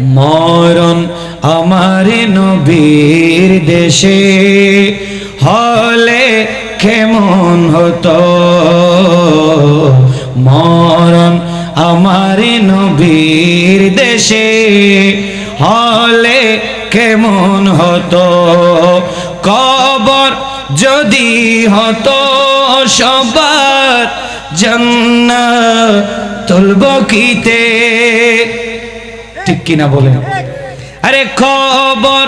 মরণ আমার নবীর দেশে হলে কেমন হতো? মরণ আমার নবীর দেশে হলে কেমন হতো? কবর যদি হতো সবার জন্না তুলব কিতে? ঠিক কিনা বলেন। আরে খবর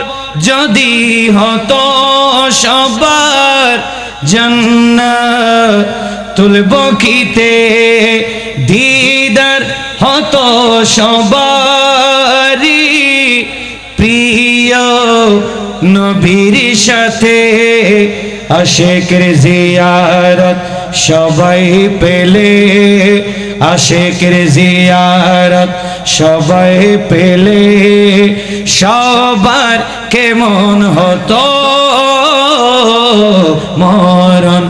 যদি হতো সবার জান্নাত, তুলব কিতে দিদার হতো সবারই প্রিয় নবীর সাথে। আশেকের জিয়ারত সবাই পেলে। আশেকের জিয়ারত সবাই পেলে সবার কেমন হতো? মরণ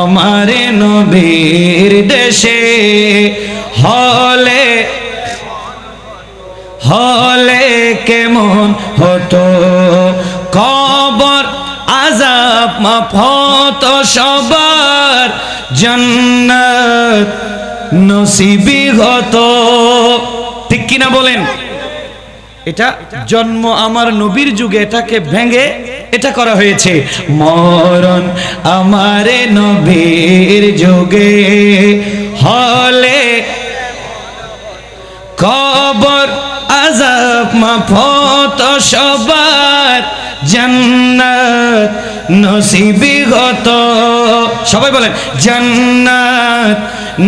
আমার নবীর দেশে হলে হলে কেমন হতো? কবর আজাব মাফত সবার জন্নত নসিবি হতো। কিনা বলেন। এটা জন্ম আমার নবীর যুগে, এটাকে ভেঙে এটা করা হয়েছে। মরণ আমারে নবীর যুগে, হলে কবর আজাব মাফত সবার জান্নাত নসিবি গত। সবাই বলেন, জান্নাত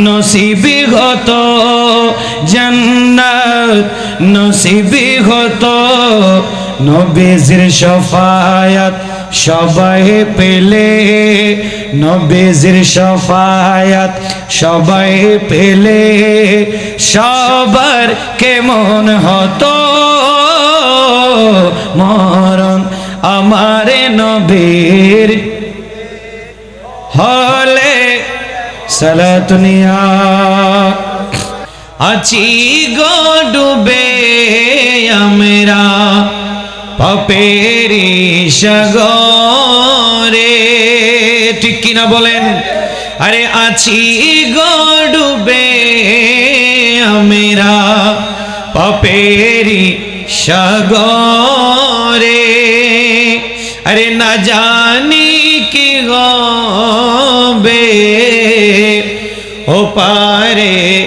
নসিবি গত, জান্নাত নসিবি গত নবীজির শফায়াত সবাই পেলে। নবীজির সফায়াত সবাই পেলে। সবার কেমন হতো? মরণ আমারে নবীর হলে সালাতুনিয়া আছি গো ডুবে আমরা পাপেরি সাগরে। ঠিক কিনা বলেন? আরে আছি গো ডুবে আমরা পাপেরি সাগরে। আরে না জানি কি হবে, ও পারে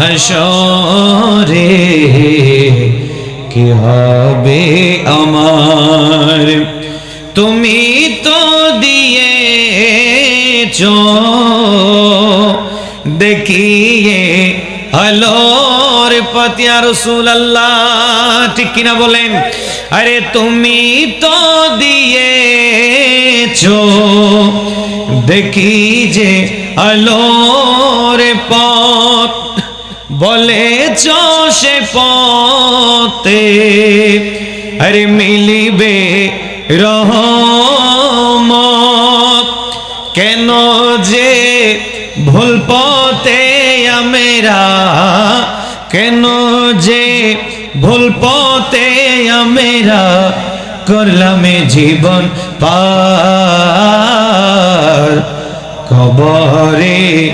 হাসরে কি হবে আমার? তুমি তো দিয়েছ, দেখিয়ে আলোর পতিয়া রসুল আল্লাহ ঠিক কিনা বলেন? আরে তুমি তো দিয়েছ দেখি যে আলোর পথ। বলেছ সে পথে। আরে মিলিবে রহমত। কেন যে ভুল পথে আমরা, কেন যে ভুল পথে আমরা করলাম জীবন পার। কবরে